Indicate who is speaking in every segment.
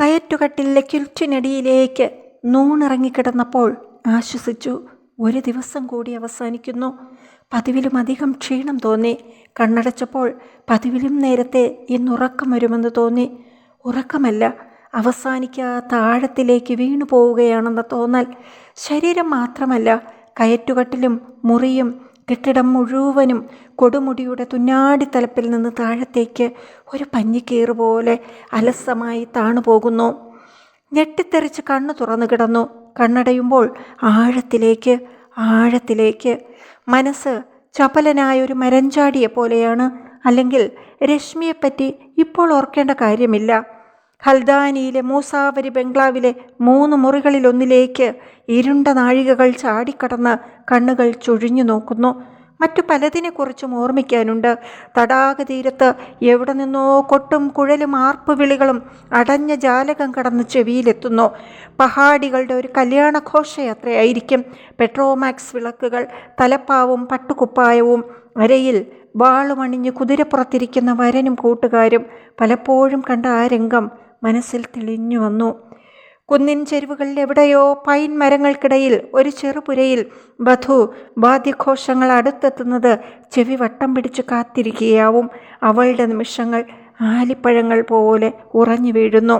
Speaker 1: കയറ്റുകട്ടിലെ കിൽറ്റിനടിയിലേക്ക് നൂണിറങ്ങിക്കിടന്നപ്പോൾ ആശ്വസിച്ചു. ഒരു ദിവസം കൂടി അവസാനിക്കുന്നു. പതിവിലും അധികം ക്ഷീണം തോന്നി. കണ്ണടച്ചപ്പോൾ പതിവിലും നേരത്തെ ഇന്നുറക്കം വരുമെന്ന് തോന്നി. ഉറക്കമല്ല അവസാനിക്കാത്ത ആഴത്തിലേക്ക് വീണു പോവുകയാണെന്ന തോന്നൽ. ശരീരം മാത്രമല്ല കയറ്റുകട്ടിലും മുറിയും കെട്ടിടം മുഴുവനും കൊടുമുടിയുടെ തുന്നാടിത്തലപ്പിൽ നിന്ന് താഴത്തേക്ക് ഒരു പഞ്ഞിക്കീറ് പോലെ അലസമായി താണു പോകുന്നു. ഞെട്ടിത്തെറിച്ച് കണ്ണു തുറന്നു കിടന്നു. കണ്ണടയുമ്പോൾ ആഴത്തിലേക്ക് ആഴത്തിലേക്ക്. മനസ്സ് ചപലനായ ഒരു മരഞ്ചാടിയെ പോലെയാണ്. അല്ലെങ്കിൽ രശ്മിയെപ്പറ്റി ഇപ്പോൾ ഓർക്കേണ്ട കാര്യമില്ല. ഹൽദാനിയിലെ മൂസാവരി ബംഗ്ലാവിലെ മൂന്ന് മുറികളിലൊന്നിലേക്ക് ഇരുണ്ട നാഴികകൾ ചാടിക്കടന്ന് കണ്ണുകൾ ചൊഴിഞ്ഞു നോക്കുന്നു. മറ്റു പലതിനെക്കുറിച്ചും ഓർമ്മിക്കാനുണ്ട്. തടാക തീരത്ത് എവിടെ നിന്നോ കൊട്ടും കുഴലും ആർപ്പുവിളികളും അടഞ്ഞ ജാലകം കടന്ന് ചെവിയിലെത്തുന്നു. പഹാടികളുടെ ഒരു കല്യാണഘോഷയാത്രയായിരിക്കും പെട്രോമാക്സ് വിളക്കുകൾ തലപ്പാവും പട്ടുകുപ്പായവും അരയിൽ വാളുമണിഞ്ഞ് കുതിരപ്പുറത്തിരിക്കുന്ന വരനും കൂട്ടുകാരും പലപ്പോഴും കണ്ട ആ രംഗം മനസ്സിൽ തെളിഞ്ഞു വന്നു. കുന്നിൻ ചെരുവുകളിൽ എവിടെയോ പൈൻ മരങ്ങൾക്കിടയിൽ ഒരു ചെറുപുരയിൽ വധു വാദ്യഘോഷങ്ങൾ അടുത്തെത്തുന്നത് ചെവി വട്ടം പിടിച്ച് കാത്തിരിക്കുകയാവും. അവളുടെ നിമിഷങ്ങൾ ആലിപ്പഴങ്ങൾ പോലെ ഉറഞ്ഞു വീഴുന്നു.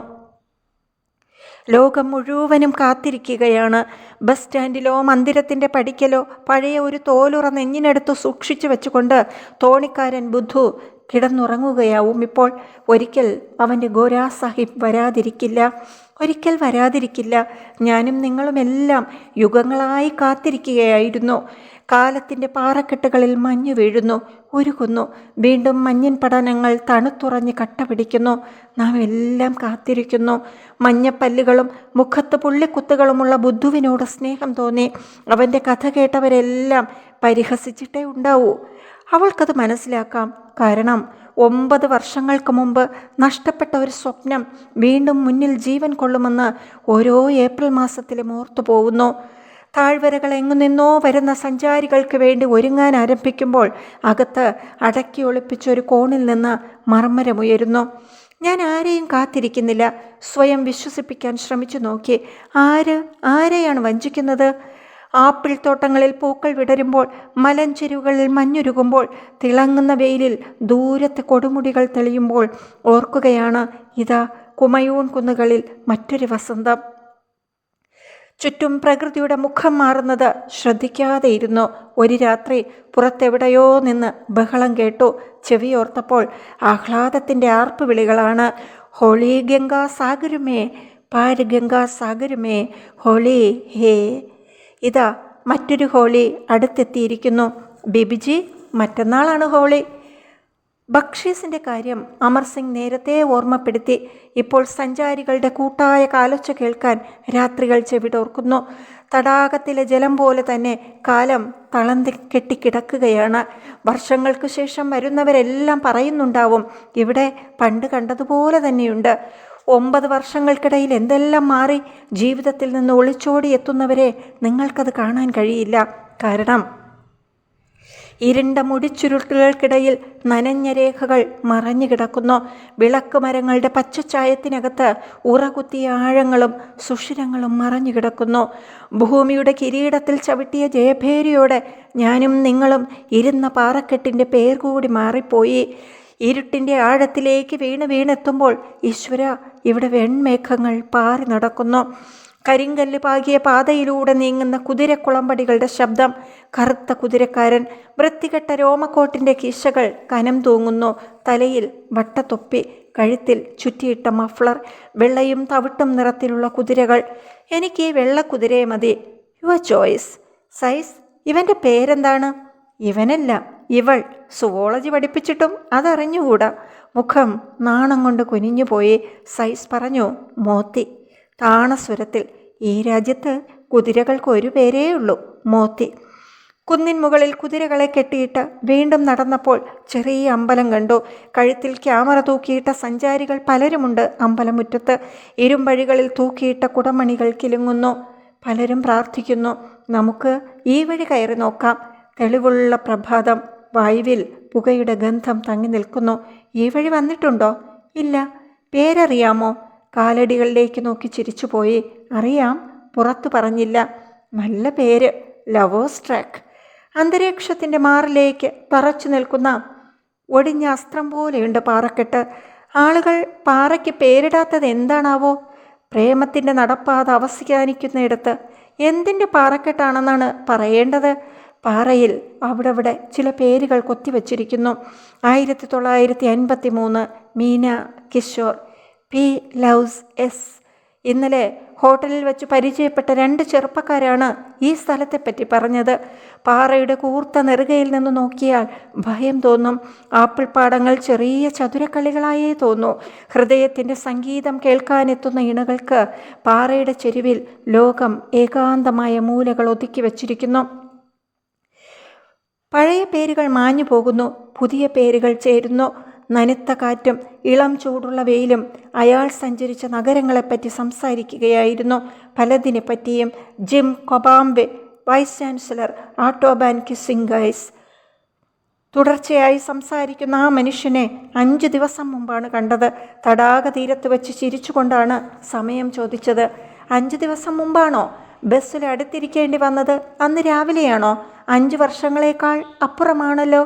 Speaker 1: ലോകം മുഴുവനും കാത്തിരിക്കുകയാണ്. ബസ് സ്റ്റാൻഡിലോ മന്ദിരത്തിന്റെ പടിക്കലോ പഴയ ഒരു തോലുറ നെഞ്ഞിനെടുത്ത് സൂക്ഷിച്ചു വെച്ചുകൊണ്ട് തോണിക്കാരൻ ബുദ്ധു കിടന്നുറങ്ങുകയാവും. ഇപ്പോൾ ഒരിക്കൽ അവന്റെ ഗോരാ സാഹിബ് വരാതിരിക്കില്ല. ഒരിക്കൽ വരാതിരിക്കില്ല. ഞാനും നിങ്ങളുമെല്ലാം യുഗങ്ങളായി കാത്തിരിക്കുകയായിരുന്നു. കാലത്തിന്റെ പാറക്കെട്ടുകളിൽ മഞ്ഞു വീഴുന്നു ഉരുകുന്നു. വീണ്ടും മഞ്ഞിൻ പഠനങ്ങൾ തണുത്തുറഞ്ഞ് കട്ട പിടിക്കുന്നു നാം എല്ലാം കാത്തിരിക്കുന്നു. മഞ്ഞപ്പല്ലുകളും മുഖത്ത് പുള്ളിക്കുത്തുകളുമുള്ള ബുദ്ധുവിനോട് സ്നേഹം തോന്നി. അവന്റെ കഥ കേട്ടവരെല്ലാം പരിഹസിച്ചിട്ടേ ഉണ്ടാവൂ. അവൾക്കത് മനസ്സിലാക്കാം. കാരണം ഒമ്പത് വർഷങ്ങൾക്ക് മുമ്പ് നഷ്ടപ്പെട്ട ഒരു സ്വപ്നം വീണ്ടും മുന്നിൽ ജീവൻ കൊള്ളുമെന്ന് ഓരോ ഏപ്രിൽ മാസത്തിലും ഓർത്തു പോകുന്നു. താഴ്വരകൾ എങ്ങു നിന്നോ വരുന്ന സഞ്ചാരികൾക്ക് വേണ്ടി ഒരുങ്ങാൻ ആരംഭിക്കുമ്പോൾ അകത്ത് അടക്കി ഒളിപ്പിച്ചൊരു കോണിൽ നിന്ന് മർമ്മരമുയരുന്നു ഞാൻ ആരെയും കാത്തിരിക്കുന്നില്ല. സ്വയം വിശ്വസിപ്പിക്കാൻ ശ്രമിച്ചു നോക്കി. ആര്? ആരെയാണ് വഞ്ചിക്കുന്നത്? ആപ്പിൾ തോട്ടങ്ങളിൽ പൂക്കൾ വിടരുമ്പോൾ മലഞ്ചെരുവുകളിൽ മഞ്ഞുരുകുമ്പോൾ തിളങ്ങുന്ന വെയിലിൽ ദൂരത്തെ കൊടുമുടികൾ തെളിയുമ്പോൾ ഓർക്കുകയാണ് ഇതാ കുമയൂൺ കുന്നുകളിൽ മറ്റൊരു വസന്തം. ചുറ്റും പ്രകൃതിയുടെ മുഖം മാറുന്നത് ശ്രദ്ധിക്കാതെയിരുന്നു. ഒരു രാത്രി പുറത്തെവിടെയോ നിന്ന് ബഹളം കേട്ടു. ചെവിയോർത്തപ്പോൾ ആഹ്ലാദത്തിന്റെ ആർപ്പുവിളികളാണ് ഹോളി ഗംഗാ സാഗരമേ പാര് ഗംഗാ സാഗരമേ ഹോളി ഹേ ഇതാ മറ്റൊരു ഹോളി അടുത്തെത്തിയിരിക്കുന്നു. ബിബിജി മറ്റന്നാളാണ് ഹോളി. ബക്ഷീസിന്റെ കാര്യം അമർ സിംഗ് നേരത്തെ ഓർമ്മപ്പെടുത്തി. ഇപ്പോൾ സഞ്ചാരികളുടെ കൂട്ടായ കാലൊച്ച കേൾക്കാൻ രാത്രികൾ ചെവിടോർക്കുന്നു. തടാകത്തിലെ ജലം പോലെ തന്നെ കാലം തളന്തി കെട്ടിക്കിടക്കുകയാണ്. വർഷങ്ങൾക്ക് ശേഷം വരുന്നവരെല്ലാം പറയുന്നുണ്ടാവും ഇവിടെ പണ്ട് കണ്ടതുപോലെ തന്നെയുണ്ട്. ഒമ്പത് വർഷങ്ങൾക്കിടയിൽ എന്തെല്ലാം മാറി ജീവിതത്തിൽ നിന്ന് ഒളിച്ചോടി എത്തുന്നവരെ നിങ്ങൾക്കത് കാണാൻ കഴിയില്ല. കാരണം ഇരുണ്ട മുടിച്ചുരുട്ടുകൾക്കിടയിൽ നനഞ്ഞ രേഖകൾ മറഞ്ഞു കിടക്കുന്നു. വിളക്ക് മരങ്ങളുടെ പച്ചച്ചായത്തിനകത്ത് ഉറകുത്തിയ ആഴങ്ങളും സുഷിരങ്ങളും മറഞ്ഞു കിടക്കുന്നു. ഭൂമിയുടെ കിരീടത്തിൽ ചവിട്ടിയ ജയഭേരിയോടെ ഞാനും നിങ്ങളും ഇരുന്ന പാറക്കെട്ടിന്റെ പേർ കൂടി മാറിപ്പോയി. ഇരുട്ടിന്റെ ആഴത്തിലേക്ക് വീണ് വീണെത്തുമ്പോൾ ഈശ്വര ഇവിടെ വെൺമേഘങ്ങൾ പാറി നടക്കുന്നു. കരിങ്കല്ല് പാകിയ പാതയിലൂടെ നീങ്ങുന്ന കുതിരക്കുളമ്പടികളുടെ ശബ്ദം കറുത്ത കുതിരക്കാരൻ വൃത്തികെട്ട രോമക്കോട്ടിന്റെ കീശകൾ കനം തൂങ്ങുന്നു. തലയിൽ വട്ടത്തൊപ്പി കഴുത്തിൽ ചുറ്റിയിട്ട മഫ്ലർ വെള്ളയും തവിട്ടും നിറത്തിലുള്ള കുതിരകൾ. എനിക്ക് ഈ വെള്ള കുതിരയെ മതി. യുവ ചോയ്സ്. സൈസ് ഇവന്റെ പേരെന്താണ്? ഇവനല്ല. ഇവൾ സുവോളജി പഠിപ്പിച്ചിട്ടും അതറിഞ്ഞുകൂടാ. മുഖം നാണം കൊണ്ട് കുനിഞ്ഞുപോയി സൈസ് പറഞ്ഞു മോത്തി താണസ്വരത്തിൽ ഈ രാജ്യത്ത് കുതിരകൾക്ക് ഒരു പേരേ ഉള്ളൂ മോത്തി. കുന്നിൻ മുകളിൽ കുതിരകളെ കെട്ടിയിട്ട് വീണ്ടും നടന്നപ്പോൾ ചെറിയ അമ്പലം കണ്ടു. കഴുത്തിൽ ക്യാമറ തൂക്കിയിട്ട സഞ്ചാരികൾ പലരുമുണ്ട് അമ്പലമുറ്റത്ത്. ഇരുമ്പഴികളിൽ തൂക്കിയിട്ട കുടമണികൾ കിലുങ്ങുന്നു. പലരും പ്രാർത്ഥിക്കുന്നു നമുക്ക് ഈ വഴി കയറി നോക്കാം. തെളിവുള്ള പ്രഭാതം. വായുവിൽ പുകയുടെ ഗന്ധം തങ്ങി നിൽക്കുന്നു. ഈ വഴി വന്നിട്ടുണ്ടോ? ഇല്ല. പേരറിയാമോ? കാലടികളിലേക്ക് നോക്കി ചിരിച്ചുപോയി. അറിയാം. പുറത്തു പറഞ്ഞില്ല. നല്ല പേര്. Lovers track. അന്തരീക്ഷത്തിന്റെ മാറിലേക്ക് തറച്ചു നിൽക്കുന്ന ഒടിഞ്ഞ അസ്ത്രം പോലെയുണ്ട് പാറക്കെട്ട്. ആളുകൾ പാറയ്ക്ക് പേരിടാത്തത് എന്താണാവോ? പ്രേമത്തിന്റെ നടപ്പാത അവസാനിക്കുന്നിടത്ത് എന്തിന്റെ പാറക്കെട്ടാണെന്നാണ് പറയേണ്ടത്? പാറയിൽ അവിടെവിടെ ചില പേരുകൾ കൊത്തിവച്ചിരിക്കുന്നു. ആയിരത്തി തൊള്ളായിരത്തി അൻപത്തി മൂന്ന് Meena Kishore P. Loves S. ഇന്നലെ ഹോട്ടലിൽ വെച്ച് പരിചയപ്പെട്ട രണ്ട് ചെറുപ്പക്കാരാണ് ഈ സ്ഥലത്തെപ്പറ്റി പറഞ്ഞത്. പാറയുടെ കൂർത്ത നെറുകയിൽ നിന്ന് നോക്കിയാൽ ഭയം തോന്നും. ആപ്പിൾ പാടങ്ങൾ ചെറിയ ചതുരക്കളികളായേ തോന്നൂ. ഹൃദയത്തിന്റെ സംഗീതം കേൾക്കാനെത്തുന്ന ഇണകൾക്ക് പാറയുടെ ചെരുവിൽ ലോകം ഏകാന്തമായ മൂലകൾ ഒതുക്കി വച്ചിരിക്കുന്നു. പഴയ പേരുകൾ മാഞ്ഞു പോകുന്നു പുതിയ പേരുകൾ ചേരുന്നു. നനുത്ത കാറ്റും ഇളം ചൂടുള്ള വെയിലും അയാൾ സഞ്ചരിച്ച നഗരങ്ങളെപ്പറ്റി സംസാരിക്കുകയായിരുന്നു. പലതിനെ പറ്റിയും ജിം കൊബാംബെ വൈസ് ചാൻസലർ ആട്ടോബാൻ കിസിംഗൈസ് ഗൈസ്. തുടർച്ചയായി സംസാരിക്കുന്ന ആ മനുഷ്യനെ അഞ്ച് ദിവസം മുമ്പാണ് കണ്ടത്. തടാക തീരത്ത് വെച്ച് ചിരിച്ചുകൊണ്ടാണ് സമയം ചോദിച്ചത്. അഞ്ച് ദിവസം മുമ്പാണോ? ബസ്സിൽ അടുത്തിരിക്കേണ്ടി വന്നത് അന്ന് രാവിലെയാണോ? അഞ്ച് വർഷങ്ങളേക്കാൾ അപ്പുറമാണല്ലോ.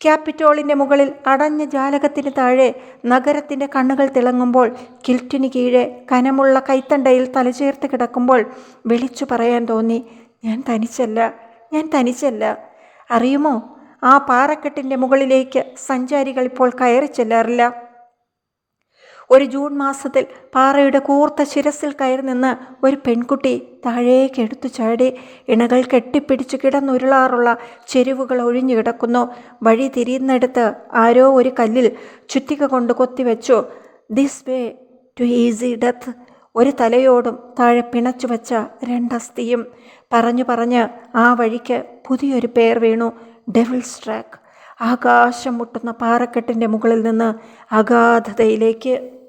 Speaker 1: ക്യാപിറ്റോളിന്റെ മുകളിൽ അടഞ്ഞ ജാലകത്തിന് താഴെ നഗരത്തിന്റെ കണ്ണുകൾ തിളങ്ങുമ്പോൾ കിൽറ്റിന് കീഴെ കനമുള്ള കൈത്തണ്ടയിൽ തലചേർത്ത് കിടക്കുമ്പോൾ വിളിച്ചു പറയാൻ തോന്നി ഞാൻ തനിച്ചല്ല ഞാൻ തനിച്ചല്ല. അറിയുമോ? ആ പാറക്കെട്ടിന്റെ മുകളിലേക്ക് സഞ്ചാരികൾ ഇപ്പോൾ കയറി ചെല്ലാറില്ല. ഒരു ജൂൺ മാസത്തിൽ പാറയുടെ കൂർത്ത ശിരസിൽ കയറി നിന്ന് ഒരു പെൺകുട്ടി താഴേക്ക് എടുത്തു ചാടി ഇണകൾ കെട്ടിപ്പിടിച്ചു കിടന്നുരുളാറുള്ള ചെരുവുകൾ ഒഴിഞ്ഞു കിടക്കുന്നു. വഴി തിരിയുന്നിടത്ത് ആരോ ഒരു കല്ലിൽ ചുറ്റിക കൊണ്ട് കൊത്തിവെച്ചു this way to easy death ഒരു തലയോടും താഴെ പിണച്ചു വച്ച രണ്ടസ്ഥിയും പറഞ്ഞു പറഞ്ഞ് ആ വഴിക്ക് പുതിയൊരു പേർ വീണു. ഡെവിൾസ് ട്രാക്ക് ആകാശം മുട്ടുന്ന പാറക്കെട്ടിന്റെ മുകളിൽ നിന്ന് അഗാധതയിലേക്ക്